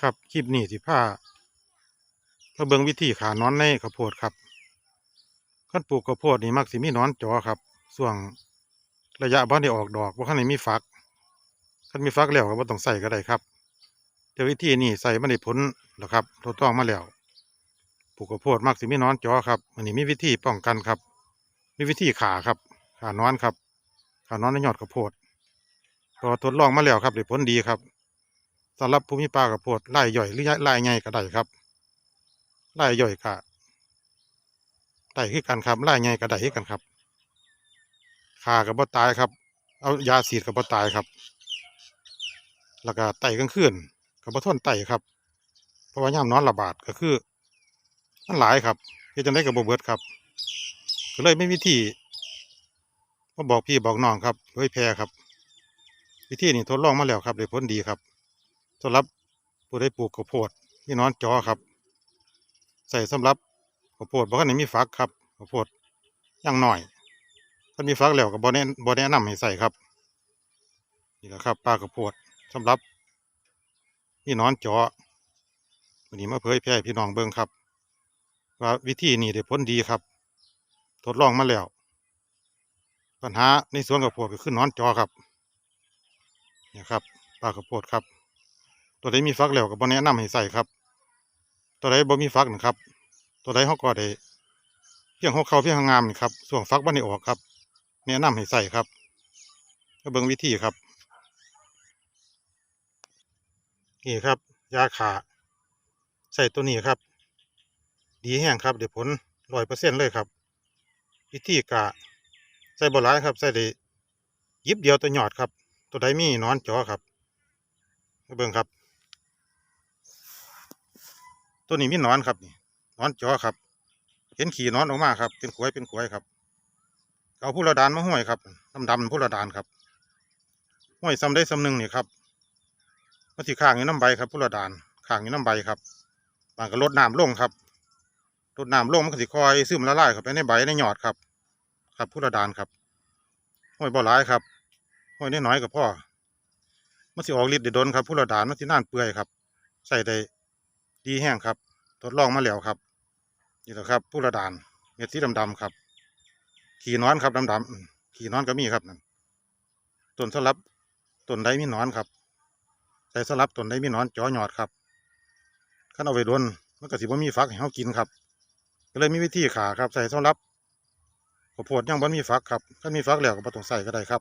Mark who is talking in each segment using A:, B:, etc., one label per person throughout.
A: ครับคลิปนี้สิพามาเบิงวิธีขานอนในข้าวโพดครับขั้นปลูกข้าวโพดนี่มักสิมีนอนจอครับช่วงระยะบ่ได้ออกดอกบ่คันได้มีฝักคันมีฝักแล้วก็บ่ต้องใส่ก็ได้ครับแต่วิธีนี้ใส่มันได้ผลแล้วครับทดลองมาแล้วปลูกข้าวโพดมักสิมีนอนจอครับอันนี้มีวิธีป้องกันครับ มีวิธีขาครับ ขานอนครับขานอนในยอดข้าวโพดก็ทดลองมาแล้วครับได้ผลดีครับ สำหรับภูมิปลากระโพดไล่ย่อยหรือไล่ใหญ่ก็ได้ครับไล่ย่อยก็ได้คือกันครับไล่ใหญ่ก็ได้คือกันครับขากับบ่ตายครับ เอายาสีดกับบ่ตายครับ แล้วก็ไตกลางคืนกับบ่ทนไตครับ เพราะว่ายามนอนระบาดก็คือมันหลายครับเฮ็ดจังได๋ก็บ่เบิดครับก็เลยไม่มีวิธีมาบอกพี่บอกน้องครับเผยแพร่ครับ วิธีนี้ทดลองมาแล้วครับได้ผลดีครับ สำหรับผู้ได้ปลูกข้าวโพดมีหนอนจอครับ ใส่สำหรับข้าวโพดบ่คันไหนมีฟักครับข้าวโพดอย่างน้อยถ้ามีฟักแล้วก็บ่แนะบ่แนะนำให้ใส่ครับ นี่แหละครับปลาข้าวโพดสำหรับมีหนอนจอวันนี้มาเผยแพร่พี่น้องเบิ่งครับ ว่าวิธีนี้ได้ผลดีครับ ทดลองมาแล้ว ปัญหาในสวนข้าวโพดก็คือนอนจอครับนี่ครับปลาข้าวโพดครับ ตัวใดมีฟักแล้วก็บ่แนะนำให้ใส่ครับ ตัวใดบ่มีฟักนะครับ ตัวใดเฮาก็ได้เพียงหัวเขาเพียงงามนี่ครับส่วงฟักบ่ได้ออกครับ แนะนำให้ใส่ครับก็เบิ่งวิธีครับนี่ครับ ยาขาใส่ตัวนี้ครับ ดีแห้งครับเดี๋ยวผลร้อยเปอร์เซ็นเลยครับวิธีกะใส่บหลายครับ ใส่ได้ยิบเดียวตัวหยอดครับ ตัวใดมีนอนจอครับเบิ่งครับ ตัวนี้มีนอนครับนี่นอนจอครับ เห็นขี่นอนออกมาครับ เป็นขวยเป็นขวยครับ เอาผู้ระดานมาห้อยครับดำดำผู้ระดานครับห้อยซ้ำได้ซ้ำหนึ่งนี่ครับมาที่ข้างอยู่น้ำใบครับผู้ระดานข้างอยู่น้ำใบครับบางก็ลดน้ำลงครับลดน้ำลงมันก็สิคอยซึมละลายเข้าไปในใบในหยอดครับ ครับผู้ระดานครับห้อยบ่หลายครับห้อยน้อยๆกับพ่อมันสิออกฤทธิ์ได้ดนครับผู้ระดานมันสิน่านเปื่อยครับ ใส่ได้ดีแห้งครับ ทดลองมาแล้วครับนี่แหละครับผู้ระดานเม็ดสีดำๆครับ ขี่นอนครับดำๆอืมขี่นอนก็มีครับนั่นต้นสลับต้นใดมีนอนครับใส่สลับต้นใดมีนอนจ่อหยอดครับขั้นเอาไปโดนมันก็สิบ่มีฟักให้เฮากินครับ ก็เลยมีวิธีขาครับ ใส่สำหรับข้าวโพดยังบ่มีฟักครับถ้ามีฟักแล้วก็บ่ต้องใส่ก็ได้ครับ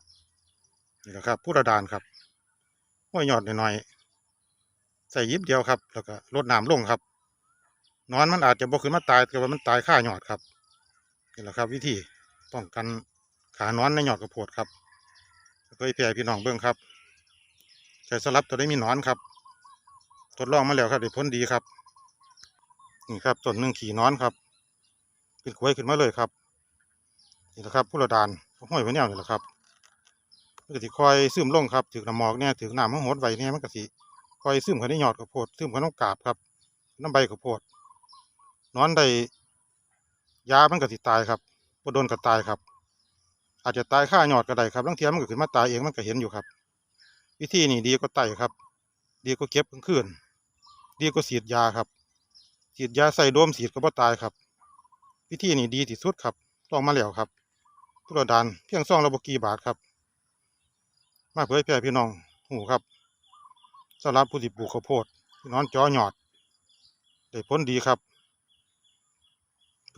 A: นี่แหละครับผู้ระดานครับห้อยหยอดหน่อยๆใส่ยิบเดียวครับ แล้วก็ลดน้ำลงครับ นอนมันอาจจะบ่ขึ้นมาตายแต่ว่ามันตายค่าหยอดครับนี่แหละครับ วิธีป้องกันขานอนในหยอดกระโพดครับเคยแผ่พี่น้องเบิ่งครับใส่สลับตัวได้มีนอนครับ ทดลองมาแล้วครับได้ผลดีครับนี่ครับต้นหนึ่งขี่นอนครับเป็นขวยขึ้นมาเลยครับนี่แหละครับผู้ระดานห้อยไว้แนวนี่แหละครับมันก็สิคอยซึมลงครับถึงน้ำหมอกเนี่ยถึงน้ำมันหดไว้เนี่ยมันก็สิคอยซึมเข้าในยอดข้าวโพดซึมเข้าน้ำกาบครับน้ำใบข้าวโพด นอนได้ยามันก็สิตายครับบ่โดนก็ตายครับ อาจจะตายค่าหยอดก็ได้ครับบางเทียมันก็ขึ้นมาตายเองมันก็เห็นอยู่ครับ วิธีนี้ดีกว่าไต่ครับ ดีกว่าเก็บกลางคืนดีกว่าฉีดยาครับฉีดยาใส่โดมฉีดก็บ่ตายครับ วิธีนี้ดีที่สุดครับลองมาแล้วครับผู้ระดานเพียงซองละบกี่บาทครับมาเผยแพร่พี่น้องหูครับสำหรับผู้ที่ปลูกข้าวโพดพี่น้องจอหยอด ได้ผลดีครับ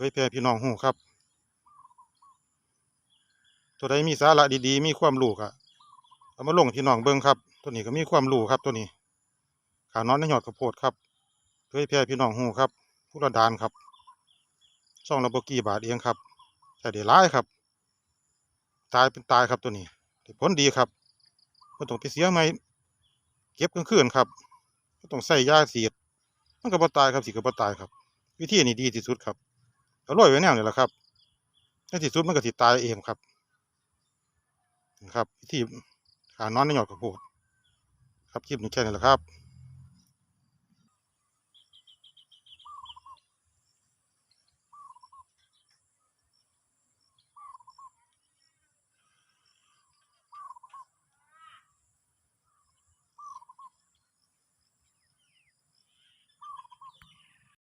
A: เผยแพร่พี่น้องหูครับ ตัวใดมีสาระดีๆ มีความรู้ก็เอามาลงพี่น้องเบิ่งครับ ตัวนี้ก็มีความรู้ครับตัวนี้ ขานอนในยอดข้าวโพดครับเผยแพร่พี่น้องหูครับ ผู้ระดานครับช่องระบบกี่บาทเองครับใช้ได้หลายครับ ตายเป็นตายครับตัวนี้ผลดีครับก็ต้องไปเสียไหมเก็บกลางคืนครับก็ต้องใส่ยาเสียดมันก็บ่ตายครับสีก็บ่ตายครับ วิธีนี้ดีที่สุดครับ เอาลอยไว้แนวนี่แหละครับในที่สุดมันก็ติดตายเองครับนะครับที่ขานอนในหยอดข้าวโปดครับคลิปนี้แค่นี้แหละครับ